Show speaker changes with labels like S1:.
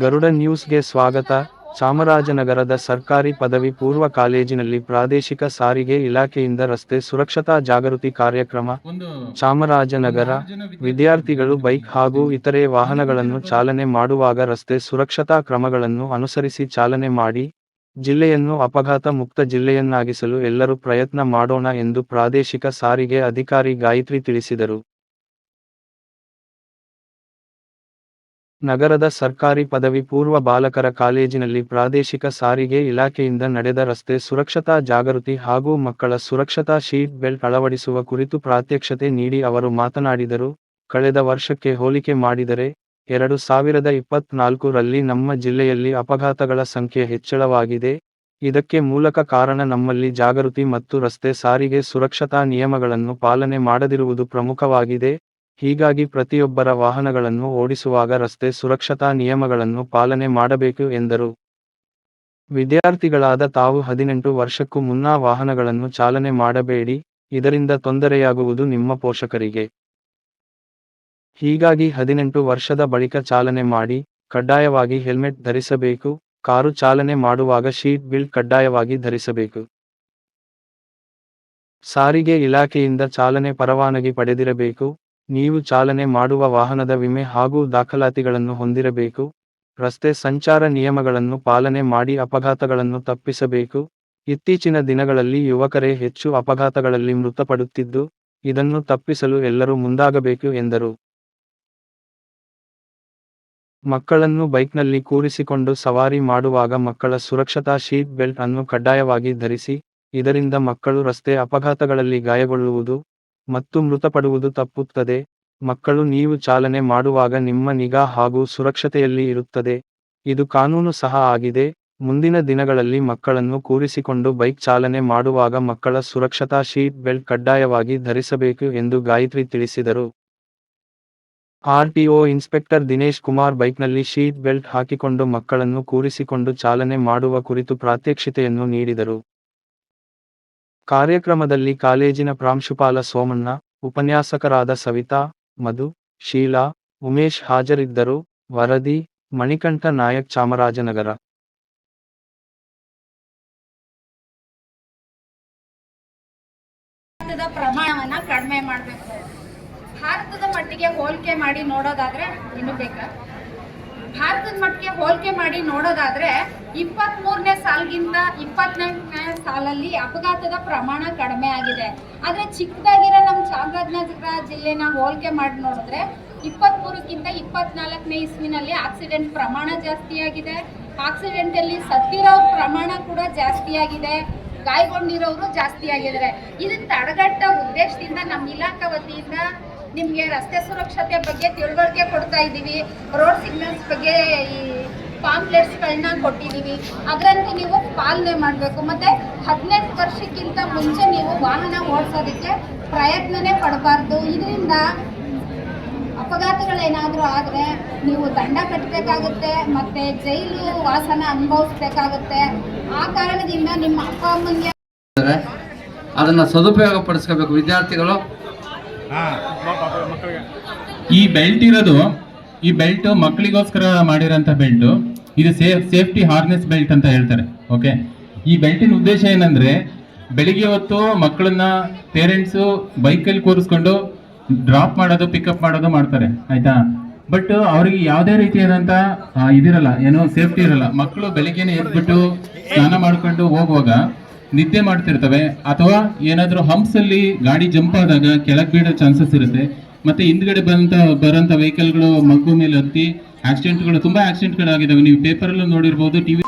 S1: ಗರುಡ ನ್ಯೂಸ್ಗೆ ಸ್ವಾಗತ. ಚಾಮರಾಜನಗರದ ಸರ್ಕಾರಿ ಪದವಿ ಪೂರ್ವ ಕಾಲೇಜಿನಲ್ಲಿ ಪ್ರಾದೇಶಿಕ ಸಾರಿಗೆ ಇಲಾಖೆಯಿಂದ ರಸ್ತೆ ಸುರಕ್ಷತಾ ಜಾಗೃತಿ ಕಾರ್ಯಕ್ರಮ. ಚಾಮರಾಜನಗರ ವಿದ್ಯಾರ್ಥಿಗಳು ಬೈಕ್ ಹಾಗೂ ಇತರೆ ವಾಹನಗಳನ್ನು ಚಾಲನೆ ಮಾಡುವಾಗ ರಸ್ತೆ ಸುರಕ್ಷತಾ ಕ್ರಮಗಳನ್ನು ಅನುಸರಿಸಿ ಚಾಲನೆ ಮಾಡಿ ಜಿಲ್ಲೆಯನ್ನು ಅಪಘಾತ ಮುಕ್ತ ಜಿಲ್ಲೆಯನ್ನಾಗಿಸಲು ಎಲ್ಲರೂ ಪ್ರಯತ್ನ ಮಾಡೋಣ ಎಂದು ಪ್ರಾದೇಶಿಕ ಸಾರಿಗೆ ಅಧಿಕಾರಿ ಗಾಯತ್ರಿ ತಿಳಿಸಿದರು. ನಗರದ ಸರ್ಕಾರಿ ಪದವಿ ಪೂರ್ವ ಬಾಲಕರ ಕಾಲೇಜಿನಲ್ಲಿ ಪ್ರಾದೇಶಿಕ ಸಾರಿಗೆ ಇಲಾಖೆಯಿಂದ ನಡೆದ ರಸ್ತೆ ಸುರಕ್ಷತಾ ಜಾಗೃತಿ ಹಾಗೂ ಮಕ್ಕಳ ಸುರಕ್ಷತಾ ಶೀಟ್ ಬೆಲ್ಟ್ ಅಳವಡಿಸುವ ಕುರಿತು ಪ್ರಾತ್ಯಕ್ಷತೆ ನೀಡಿ ಅವರು ಮಾತನಾಡಿದರು. ಕಳೆದ ವರ್ಷಕ್ಕೆ ಹೋಲಿಕೆ ಮಾಡಿದರೆ, ಎರಡು ಸಾವಿರದ ಇಪ್ಪತ್ನಾಲ್ಕು ರಲ್ಲಿ ನಮ್ಮ ಜಿಲ್ಲೆಯಲ್ಲಿ ಅಪಘಾತಗಳ ಸಂಖ್ಯೆ ಹೆಚ್ಚಳವಾಗಿದೆ. ಇದಕ್ಕೆ ಮೂಲಕ ಕಾರಣ ನಮ್ಮಲ್ಲಿ ಜಾಗೃತಿ ಮತ್ತು ರಸ್ತೆ ಸಾರಿಗೆ ಸುರಕ್ಷತಾ ನಿಯಮಗಳನ್ನು ಪಾಲನೆ ಮಾಡದಿರುವುದು ಪ್ರಮುಖವಾಗಿದೆ. ಹೀಗಾಗಿ ಪ್ರತಿಯೊಬ್ಬರ ವಾಹನಗಳನ್ನು ಓಡಿಸುವಾಗ ರಸ್ತೆ ಸುರಕ್ಷತಾ ನಿಯಮಗಳನ್ನು ಪಾಲನೆ ಮಾಡಬೇಕು ಎಂದರು. ವಿದ್ಯಾರ್ಥಿಗಳಾದ ತಾವು ಹದಿನೆಂಟು ವರ್ಷಕ್ಕೂ ಮುನ್ನ ವಾಹನಗಳನ್ನು ಚಾಲನೆ ಮಾಡಬೇಡಿ, ಇದರಿಂದ ತೊಂದರೆಯಾಗುವುದು ನಿಮ್ಮ ಪೋಷಕರಿಗೆ. ಹೀಗಾಗಿ ಹದಿನೆಂಟು ವರ್ಷದ ಬಳಿಕ ಚಾಲನೆ ಮಾಡಿ, ಕಡ್ಡಾಯವಾಗಿ ಹೆಲ್ಮೆಟ್ ಧರಿಸಬೇಕು, ಕಾರು ಚಾಲನೆ ಮಾಡುವಾಗ ಶೀಟ್ ಬಿಲ್ ಕಡ್ಡಾಯವಾಗಿ ಧರಿಸಬೇಕು. ಸಾರಿಗೆ ಇಲಾಖೆಯಿಂದ ಚಾಲನೆ ಪರವಾನಗಿ ಪಡೆದಿರಬೇಕು ನೀವು ಚಾಲನೆ ಮಾಡುವ ವಾಹನದ ವಿಮೆ ಹಾಗೂ ದಾಖಲಾತಿಗಳನ್ನು ಹೊಂದಿರಬೇಕು. ರಸ್ತೆ ಸಂಚಾರ ನಿಯಮಗಳನ್ನು ಪಾಲನೆ ಮಾಡಿ ಅಪಘಾತಗಳನ್ನು ತಪ್ಪಿಸಬೇಕು. ಇತ್ತೀಚಿನ ದಿನಗಳಲ್ಲಿ ಯುವಕರೇ ಹೆಚ್ಚು ಅಪಘಾತಗಳಲ್ಲಿ ಮೃತಪಡುತ್ತಿದ್ದು, ಇದನ್ನು ತಪ್ಪಿಸಲು ಎಲ್ಲರೂ ಮುಂದಾಗಬೇಕು ಎಂದರು. ಮಕ್ಕಳನ್ನು ಬೈಕ್ನಲ್ಲಿ ಕೂರಿಸಿಕೊಂಡು ಸವಾರಿ ಮಾಡುವಾಗ ಮಕ್ಕಳ ಸುರಕ್ಷತಾ ಶೀಟ್ ಬೆಲ್ಟ್ ಅನ್ನು ಕಡ್ಡಾಯವಾಗಿ ಧರಿಸಿ, ಇದರಿಂದ ಮಕ್ಕಳು ರಸ್ತೆ ಅಪಘಾತಗಳಲ್ಲಿ ಗಾಯಗೊಳ್ಳುವುದು ಮತ್ತು ಮೃತಪಡುವುದು ತಪ್ಪುತ್ತದೆ. ಮಕ್ಕಳು ನೀವು ಚಾಲನೆ ಮಾಡುವಾಗ ನಿಮ್ಮ ನಿಗಾ ಹಾಗೂ ಸುರಕ್ಷತೆಯಲ್ಲಿ ಇರುತ್ತದೆ. ಇದು ಕಾನೂನು ಸಹ ಆಗಿದೆ. ಮುಂದಿನ ದಿನಗಳಲ್ಲಿ ಮಕ್ಕಳನ್ನು ಕೂರಿಸಿಕೊಂಡು ಬೈಕ್ ಚಾಲನೆ ಮಾಡುವಾಗ ಮಕ್ಕಳ ಸುರಕ್ಷತಾ ಶೀಟ್ ಬೆಲ್ಟ್ ಕಡ್ಡಾಯವಾಗಿ ಧರಿಸಬೇಕು ಎಂದು ಗಾಯತ್ರಿ ತಿಳಿಸಿದರು. ಆರ್ಟಿಒ ಇನ್ಸ್ಪೆಕ್ಟರ್ ದಿನೇಶ್ ಕುಮಾರ್ ಬೈಕ್ನಲ್ಲಿ ಶೀಟ್ ಬೆಲ್ಟ್ ಹಾಕಿಕೊಂಡು ಮಕ್ಕಳನ್ನು ಕೂರಿಸಿಕೊಂಡು ಚಾಲನೆ ಮಾಡುವ ಕುರಿತು ಪ್ರಾತ್ಯಕ್ಷಿತೆಯನ್ನು ನೀಡಿದರು. ಕಾರ್ಯಕ್ರಮದಲ್ಲಿ ಕಾಲೇಜಿನ ಪ್ರಾಂಶುಪಾಲ ಸೋಮಣ್ಣ, ಉಪನ್ಯಾಸಕರಾದ ಸವಿತಾ, ಮಧು, ಶೀಲಾ, ಉಮೇಶ್ ಹಾಜರಿದ್ದರು, ವರದಿ, ಮಣಿಕಂಠ ನಾಯಕ್ ಚಾಮರಾಜನಗರ.
S2: ಪ್ರಮಾಣವನ್ನ ಕಡಿಮೆ ಮಾಡಬೇಕು. ಭಾರತದ ಮಟ್ಟಿಗೆ ಹೋಲಿಕೆ ಮಾಡಿ ನೋಡೋದಾದ್ರೆ ಇನ್ನು ಬೇಕಾ? ಭಾರತದ ಮಟ್ಟಿಗೆ ಹೋಲಿಕೆ ಮಾಡಿ ನೋಡೋದಾದ್ರೆ ಇಪ್ಪತ್ತ್ ಮೂರನೇ ಸಾಲ್ಗಿಂತ ಇಪ್ಪತ್ನಾಲ್ಕನೇ ಸಾಲಲ್ಲಿ ಅಪಘಾತದ ಪ್ರಮಾಣ ಕಡಿಮೆ ಆಗಿದೆ. ಆದರೆ ಚಿಕ್ಕದಾಗಿರೋ ನಮ್ಮ ಚಾಮರಾಜನಗರ ಜಿಲ್ಲೆನ ಹೋಲಿಕೆ ಮಾಡಿ ನೋಡಿದ್ರೆ ಇಪ್ಪತ್ತ್ ಮೂರಕ್ಕಿಂತ ಇಪ್ಪತ್ನಾಲ್ಕನೇ ಇಸ್ವಿನಲ್ಲಿ ಆಕ್ಸಿಡೆಂಟ್ ಪ್ರಮಾಣ ಜಾಸ್ತಿ ಆಗಿದೆ. ಆಕ್ಸಿಡೆಂಟ್ ಅಲ್ಲಿ ಸತ್ತಿರೋ ಪ್ರಮಾಣ ಕೂಡ ಜಾಸ್ತಿ ಆಗಿದೆ. ಗಾಯಗೊಂಡಿರೋರು ಜಾಸ್ತಿ ಆಗಿದ್ದಾರೆ. ಇದನ್ನ ತಡೆಗಟ್ಟ ಉದ್ದೇಶದಿಂದ ನಮ್ಮ ಇಲಾಖಾ ವತಿಯಿಂದ ನಿಮಗೆ ರಸ್ತೆ ಸುರಕ್ಷತೆ ಬಗ್ಗೆ ತಿಳುವಳಿಕೆ ಕೊಡ್ತಾ ಇದ್ದೀವಿ. ರೋಡ್ ಸಿಗ್ನಲ್ಸ್ ಬಗ್ಗೆ ಈ ಪಾಂಪ್ಲೆಟ್ಸ್ಗಳನ್ನ ಕೊಟ್ಟಿದ್ದೀವಿ. ಅದರಂತೆ ನೀವು ಪಾಲನೆ ಮಾಡಬೇಕು. ಮತ್ತು ಹದಿನೆಂಟು ವರ್ಷಕ್ಕಿಂತ ಮುಂಚೆ ನೀವು ವಾಹನ ಓಡಿಸೋದಕ್ಕೆ ಪ್ರಯತ್ನನೇ ಪಡಬಾರ್ದು. ಇದರಿಂದ ಅಪಘಾತಗಳೇನಾದರೂ ಆದರೆ ನೀವು ದಂಡ ಕಟ್ಟಬೇಕಾಗುತ್ತೆ ಮತ್ತು ಜೈಲು ವಾಸನ ಅನುಭವಿಸ್ಬೇಕಾಗುತ್ತೆ. ಆ ಕಾರಣದಿಂದ ನಿಮ್ಮ ಅಪ್ಪ ಅಮ್ಮನಿಗೆ
S3: ಅದನ್ನು ಸದುಪಯೋಗ ಪಡಿಸ್ಕೋಬೇಕು ವಿದ್ಯಾರ್ಥಿಗಳು
S4: ಈ ಬೆಲ್ಟ್ ಇರೋದು ಈ ಬೆಲ್ಟ್ ಮಕ್ಕಳಿಗೋಸ್ಕರ ಮಾಡಿರೋಂಥ ಬೆಲ್ಟ್ ಇದು ಸೇಫ್ ಸೇಫ್ಟಿ ಹಾರ್ನೆಸ್ ಬೆಲ್ಟ್ ಅಂತ ಹೇಳ್ತಾರೆ ಓಕೆ ಈ ಬೆಲ್ಟಿನ ಉದ್ದೇಶ ಏನಂದ್ರೆ ಬೆಳಿಗ್ಗೆ ಹೊತ್ತು ಮಕ್ಕಳನ್ನ ಪೇರೆಂಟ್ಸು ಬೈಕಲ್ಲಿ ಕೂರಿಸ್ಕೊಂಡು ಡ್ರಾಪ್ ಮಾಡೋದು ಪಿಕಪ್ ಮಾಡೋದು ಮಾಡ್ತಾರೆ ಆಯ್ತಾ? ಬಟ್ ಅವರಿಗೆ ಯಾವುದೇ ರೀತಿಯಾದಂಥ ಇದಿರಲ್ಲ ಏನೋ ಸೇಫ್ಟಿ ಇರಲ್ಲ. ಮಕ್ಕಳು ಬೆಳಿಗ್ಗೆನೆ ಎದ್ಬಿಟ್ಟು ಸ್ನಾನ ಮಾಡ್ಕೊಂಡು ಹೋಗುವಾಗ ನಿದ್ದೆ ಮಾಡ್ತಿರ್ತವೆ ಅಥವಾ ಏನಾದರೂ ಹಂಪ್ಸ್ ಅಲ್ಲಿ ಗಾಡಿ ಜಂಪ್ ಆದಾಗ ಕೆಳಗೆ ಬೀಳೋ ಚಾನ್ಸಸ್ ಇರುತ್ತೆ. ಮತ್ತೆ ಹಿಂದ್ಗಡೆ ಬಂತ, ಬರೋಂಥ ವೆಹಿಕಲ್ಗಳು ಮಗು ಮೇಲೆ ಹತ್ತಿ ಆಕ್ಸಿಡೆಂಟ್ಗಳು ತುಂಬಾ ಆಕ್ಸಿಡೆಂಟ್ಗಳಾಗಿದ್ದಾವೆ ನೀವು ಪೇಪರಲ್ಲೂ ನೋಡಿರ್ಬೋದು ಟಿವಿ